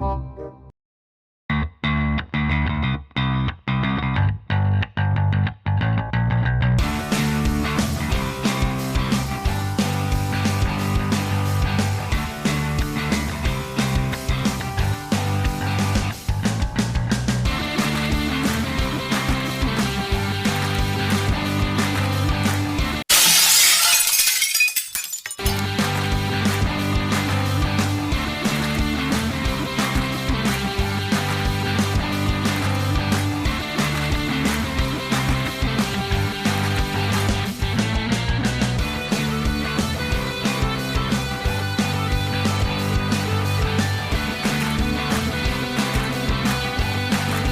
bye.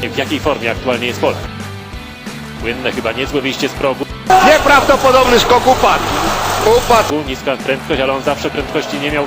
W jakiej formie aktualnie jest Polak. Płynne chyba niezłe wyjście z progu. Nieprawdopodobny skok upadł. Upadł. Niska prędkość, ale on zawsze prędkości nie miał.